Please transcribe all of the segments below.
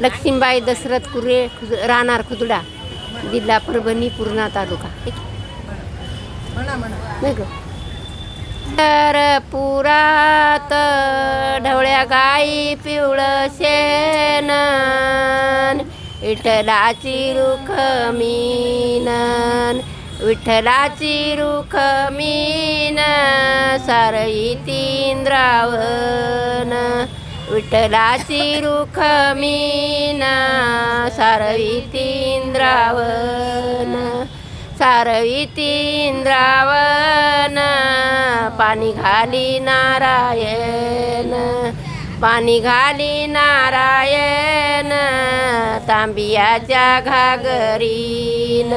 लक्ष्मीबाई दशरथ कुरे खुद राहणार खुदडा जिल्हा परभणी पूर्णा तालुका. नाही ग तर पुरात ढवळ्या गाई पिवळं शेणन विठ्ठलाची रुख मीनन विठ्ठलाची रुख मीन सारई तींद्रावन विठ्ठलाची रुख मीना सारवितींद्रावन सारवितींद्रावन सारविती इंद्रावन पाणी घाली नारायण पाणी घाली नारायण तांबियाच्या घागरीन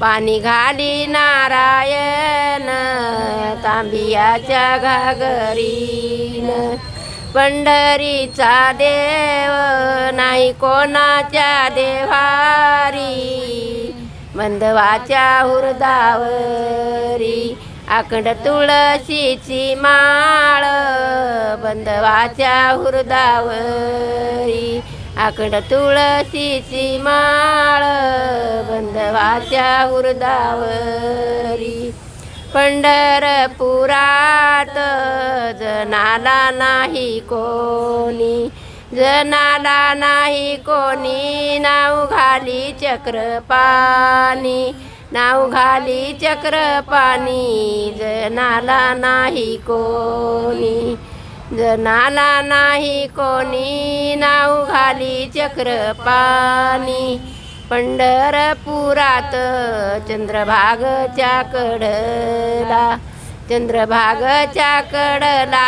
पाणी घाली नारायण तांबियाच्या घागरीन. पंढरीचा देव नाही कोणाच्या देवारी मंदवाच्या हुरदावरी आखंड तुळशीची माळ. बंदवाच्या हुरदावरी आखंड तुळशीची माळ. बंदवाच्या हुरदावरी. पंढरपुरात जनाला नाही कोणी जनाला नाही कोणी नाव घाली चक्रपाणी नाव घाली चक्रपाणी जनाला नाही कोणी जनाला नाही कोणी नाव घाली चक्रपाणी. पंढरपुरात चंद्रभागच्या कडला चंद्रभागच्या कडला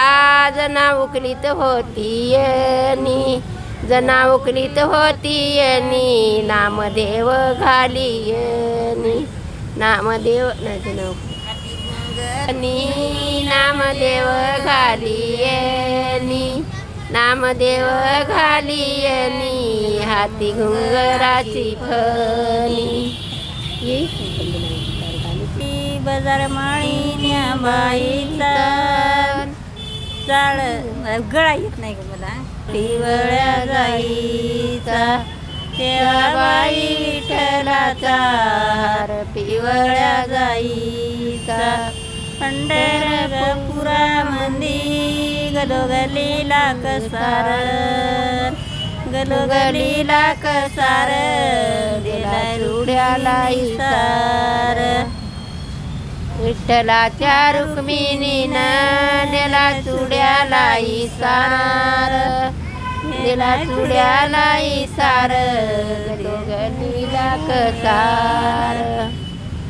जना उकलीत होतीयनी जना उकलीत होतीयनी नामदेव घालियनी नामदेव नाही घाली नी. नामदेव घालियनी घालियनी हाती घुंगराची फणी. बाजार माळीन्या बाईचा. चाळ गळा येत नाही ग मला? पिवळ्या गाईचा. तेव्हा बाई विठ्ठलाचा पिवळ्या गाईचा. पंढरपुरा गलोगलीला कसार. गलोगलीला कसार. दिला रुड्याला इसार विठ्ठलाच्या रुक्मिणीनं नेला चुड्याला इसार नेला चुड्याला इसार गलीला कसार.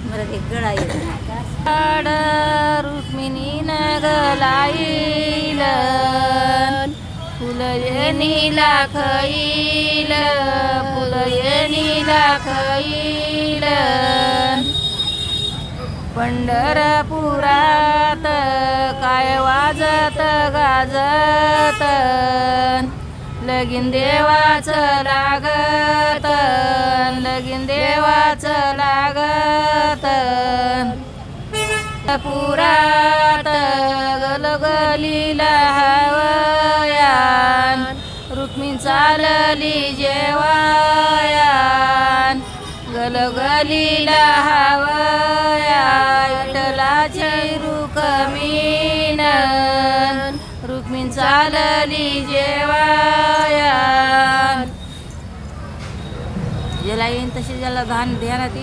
मला ते गळा येत. काड रुक्मिणीन गलाईल फुलयनीला खईल फुलयनीला खईल पंढरपुरात काय वाजत गाजत लगीन देवाचं लागत लगीन देवाचं लागत. पुरात गलगलीला हव चालली जेवायान. गलगलीला हवया विठ्ठलाची रुक्मिण रुक्मीन चालली जेवायान. ज्याला येईन तशी ज्याला धान ध्यानात